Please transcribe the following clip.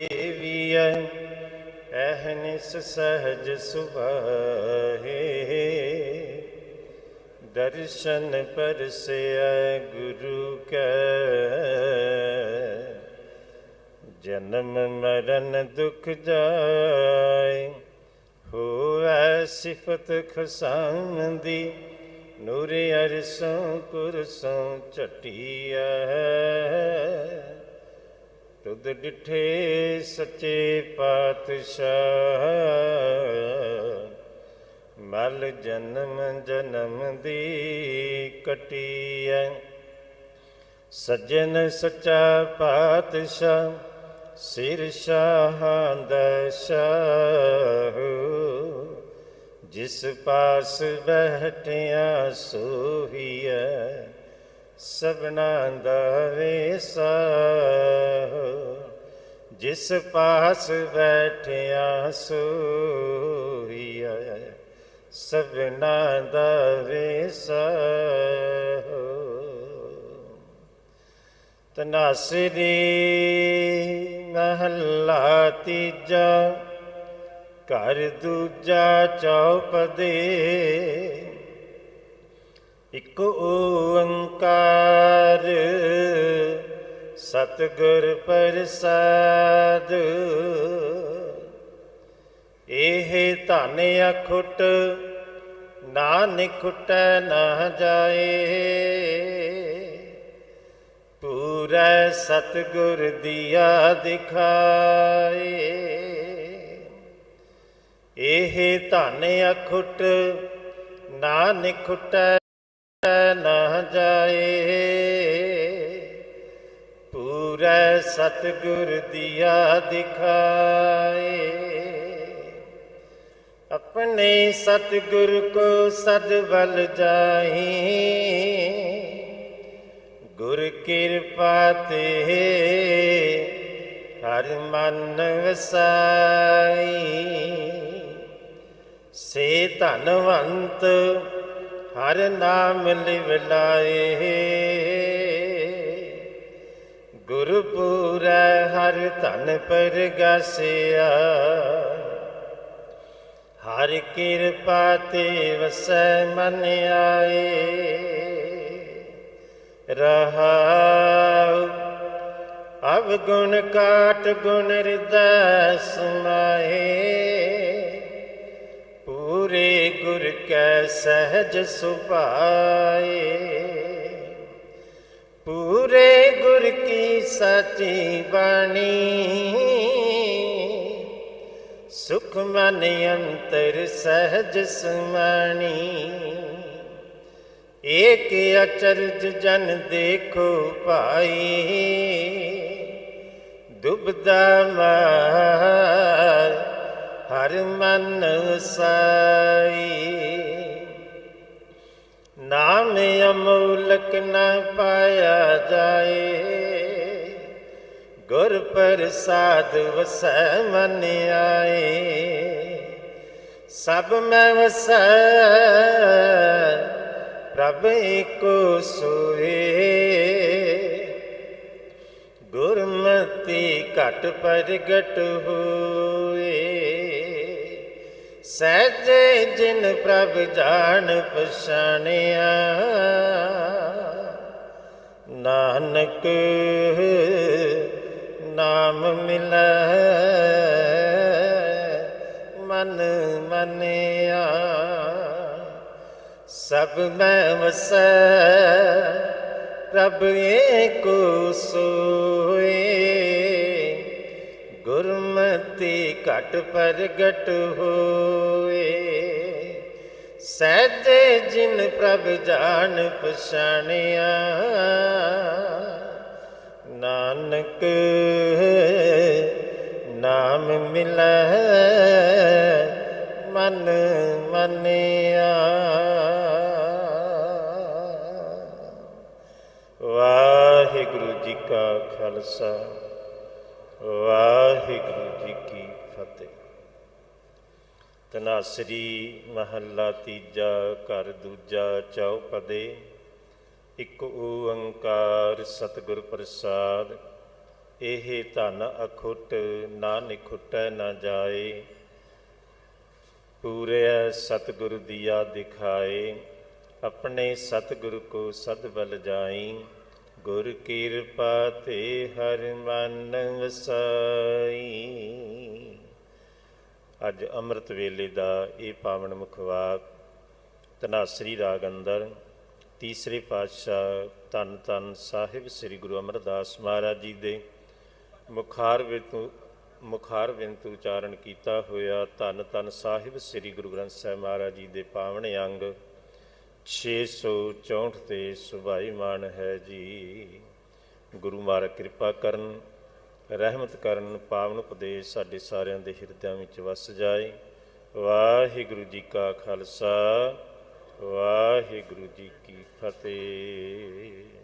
ਦੇਵੀਐ ਅਹਨਿਸ ਸਹਜ ਸੁਭਾਏ ਦਰਸ਼ਨ ਪਰਸਿਆ ਗੁਰੂ ਕੈ। ਜਨਮ ਮਰਨ ਦੁਖ ਜਾਏ ਹੋਵੈ ਸਿਫਤ ਖਸਾਨ ਦੀ ਨੂਰ ਅਰਸੋਂ ਕੁਰਸੋਂ ਚਟਿਆ ਤੁਧ ਡਿਠੇ ਸੱਚੇ ਪਾਤਸ਼ਾਹ। ਮਲ ਜਨਮ ਜਨਮ ਦੀ ਕਟੀਐ। ਸੱਜਣ ਸੱਚਾ ਪਾਤਸ਼ਾਹ, ਸਿਰ ਸ਼ਾਹਾਂ ਦਾ ਜਿਸ ਪਾਸ ਬਹਿਟਿਆ ਸੋਹੀਐ। ਸਭਨਾ ਦਾ ਵੇਸਾ ਜਿਸ ਪਾਸ ਬੈਠਿਆ ਸੋਹੀਐ ਸਭਨਾ ਦਾ ਵੇਸਾ ਤਨਾਸਰੀ ਮਹੱਲਾ ਤੀਜਾ, ਘਰ ਦੂਜਾ ਚੌਪਦੇ। ਇਕ ਓੰਕਾਰ, ਸਤਿਗੁਰ ਪ੍ਰਸਾਦ। ਇਹ ਧਨ ਅਖੁੱਟ, ਨਾਨਕ ਖੁੱਟੈ ਨਾ ਜਾਏ। ਪੂਰਾ ਸਤਿਗੁਰ ਦੀਆ ਦਿਖਾਏ। ਇਹ ਧਨ ਅਖੁੱਟ, ਨਾਨਕ ਖੁੱਟੈ ਜਾਏ। ਪੂਰਾ ਸਤਿਗੁਰ ਦੀਆ ਦਿਖਾਏ। ਆਪਣੇ ਸਤਿਗੁਰ ਕੋ ਸਦ ਬਲ ਜਾਈ ਗੁਰ ਕਿਰਪਾ ਤੇ ਹਰ ਮਨ ਵਸਾਈ ਸੇ ਧਨਵੰਤ ਹਰ ਨਾਮ ਲਿਵਲਾਏ ਗੁਰਪੂਰੈ ਹਰ ਧਨ ਪਰਗਾਸਿਆ। ਹਰ ਕਿਰਪਾ ਤੇ ਵਸੈ ਮਨ ਆਏ। ਰਹਾਉ ਅਬ ਗੁਣ ਕਾਟ ਗੁਣ ਹਿਰਦੈ ਸਮਾਏ। ਕੈ ਸਹਜ ਸੁਭਾਏ। ਪੂਰੇ ਗੁਰ ਕੀ ਸੱਚੀ ਬਾਣੀ। ਸੁਖ ਮਨ ਅੰਤਰ ਸਹਜ ਸਮਾਣੀ। ਏਕ ਅਚਰਜ ਜਨ ਦੇਖੋ ਭਾਈ। ਦੁਬਦਾ ਮਾਰ ਹਰ ਮਨ ਸਾਈ ਨਾਮ ਅਮੋਲਕ ਨ ਪਾਇਆ ਜਾਏ। ਗੁਰ ਪ੍ਰਸਾਦ ਵਸੈ ਮਨ ਆਏ। ਸਭ ਮੈਂ ਵਸੈ, ਪ੍ਰਭ ਏਕੋ ਸੋਏ। ਗੁਰਮਤੀ ਘਟ ਪ੍ਰਗਟ ਹੋਏ। ਸਹਿਜੇ ਜਿਨ ਪ੍ਰਭ ਜਾਣ ਪਛਾਣਿਆ। ਨਾਨਕ ਨਾਮ ਮਿਲੈ, ਮਨ ਮਨਿਆ। ਸਭ ਮੈਂ ਵਸੈ, ਪ੍ਰਭ ਏਕੋ ਸੋਏ। ਗੁਰਮਤੀ ਘਟ ਪ੍ਰਗਟ ਹੋਏ। ਸਹਿਜੇ ਜਿਨ ਪ੍ਰਭ ਜਾਣ ਪਛਾਣਿਆ, ਨਾਨਕ ਨਾਮ ਮਿਲੈ ਮਨ ਮੰਨਿਆ। ਵਾਹਿਗੁਰੂ ਜੀ ਕਾ ਖਾਲਸਾ। ਵਾਹਿਗੁਰੂ ਜੀ ਕੀ ਫਤਿਹ। ਤਨਾਸਰੀ ਮਹੱਲਾ ਤੀਜਾ ਘਰ ਦੂਜਾ ਚੌਪਦੇ, ਇੱਕ ਓੰਕਾਰ ਸਤਿਗੁਰ ਪ੍ਰਸਾਦ, ਇਹ ਧਨ ਅਖੁੱਟ ਨਾ ਨਿਖੁੱਟੈ ਨਾ ਜਾਏ, ਪੂਰੇ ਸਤਿਗੁਰ ਦੀਆ ਦਿਖਾਏ, ਆਪਣੇ ਸਤਿਗੁਰ ਕੋ ਸਦ ਬਲ ਜਾਈ ਗੁਰ ਕਿਰਪਾ ਤੇ ਹਰ ਮਨ ਵਸਾਈ। ਅੱਜ ਅੰਮ੍ਰਿਤ ਵੇਲੇ ਦਾ ਇਹ ਪਾਵਨ ਮੁਖਵਾਕ ਤਨਾਸਰੀ ਰਾਗ ਅੰਦਰ ਤੀਸਰੇ ਪਾਤਸ਼ਾਹ ਧੰਨ ਧੰਨ ਸਾਹਿਬ ਸ੍ਰੀ ਗੁਰੂ ਅਮਰਦਾਸ ਮਹਾਰਾਜ ਜੀ ਦੇ ਮੁਖਾਰ ਵਿੱਚ ਮੁਖਾਰ ਬਿੰਤ ਉਚਾਰਨ ਕੀਤਾ ਹੋਇਆ ਧੰਨ ਧੰਨ ਸਾਹਿਬ ਸ੍ਰੀ ਗੁਰੂ ਗ੍ਰੰਥ ਸਾਹਿਬ ਮਹਾਰਾਜ ਜੀ ਦੇ ਪਾਵਨ ਅੰਗ 664 ਤੇ ਸੁਭਾਈ ਮਾਨ ਹੈ ਜੀ। ਗੁਰੂ ਮਹਾਰਾਜ ਕਿਰਪਾ ਕਰਨ, ਰਹਿਮਤ ਕਰਨ, ਪਾਵਨ ਉਪਦੇਸ਼ ਸਾਡੇ ਸਾਰਿਆਂ ਦੇ ਹਿਰਦਿਆਂ ਵਿੱਚ ਵਸ ਜਾਏ। ਵਾਹਿਗੁਰੂ ਜੀ ਕਾ ਖਾਲਸਾ, ਵਾਹਿਗੁਰੂ ਜੀ ਕੀ ਫਤਿਹ।